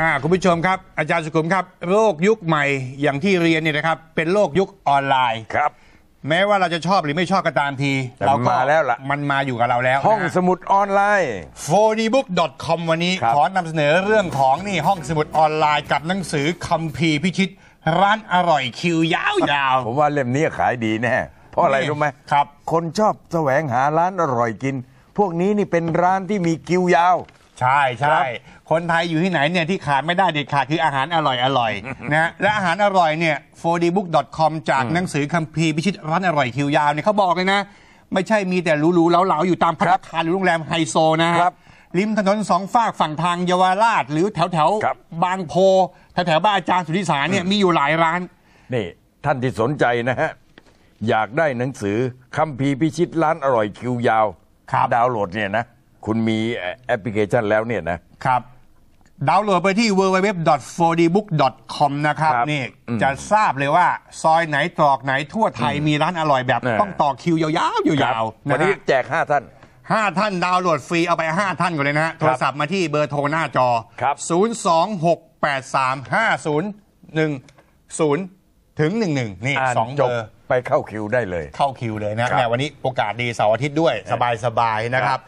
อ่าคุณผู้ชมครับ อาจารย์สุขุมครับโลกยุคใหม่อย่างที่เรียนเนี่ยนะครับ เป็นโลกยุคออนไลน์ ครับ แม้ว่าเราจะชอบหรือไม่ชอบก็ตามที แต่เราก็มาแล้วล่ะ มันมาอยู่กับเราแล้วห้องสมุดออนไลน์โฟดีบุ๊ก .com วันนี้ ครับ ขอนำเสนอเรื่องของนี่ห้องสมุดออนไลน์กับหนังสือคัมภีร์พิชิต ร้านอร่อยคิวยาวๆผมว่าเล่มนี้ขายดีแน่เพราะอะไรนี่รู้ไหมครับ คนชอบแสวงหาร้านอร่อยกิน พวกนี้นี่เป็นร้านที่มีคิวยาว ใช่ครัใช่บคนไทยอยู่ที่ไหนเนี่ยที่ขาดไม่ได้เด็ดขาดคืออาหารอร่อยอร่อยนะและอาหารอร่อยเนี่ย 4dbook.com จากหนังสือคัมภีร์พิชิตร้านอร่อยคิวยาวเนี่ยเขาบอกเลยนะ ไม่ใช่มีแต่หรูๆเหลาๆอยู่ตามพัตตาคารหรือโรงแรมไฮโซนะฮะครับริมถนนสองฝากฝั่งทางเยาวราช หรือแถวแถวๆครับบางโพแถวแถวๆบ้านอาจารย์สุทธิสารเนี่ยมีอยู่หลายร้านนี่ท่านที่สนใจนะฮะอยากได้หนังสือคัมภีร์พิชิตร้านอร่อยคิวยาวครับดาวน์โหลดเนี่ยนะ คุณมีแอปพลิเคชันแล้วเนี่ยนะครับ ดาวน์โหลดไปที่ www.4dbook.com นะครับครับนี่อืมจะทราบเลยว่า ซอยไหนตรอกไหนทั่วไทยมีร้านอร่อยแบบ เออ ต้องต่อคิวยาวๆยาวๆวันนะนี้ฮะแจกห้าท่าน ห้าท่านดาวน์โหลดฟรีเอาไป 5 ท่านก่อนเลยนะฮะ โทรศัพท์มาที่เบอร์โทรหน้าจอ ครับ 0268350ถึง11 นี่อ่านสองจเบบอร์ ไปเข้าคิวได้เลย เข้าคิวเลยนะครับ แหมวันนี้โอกาสดีเสาร์อาทิตย์ด้วยครับสบาย ๆ นะครับ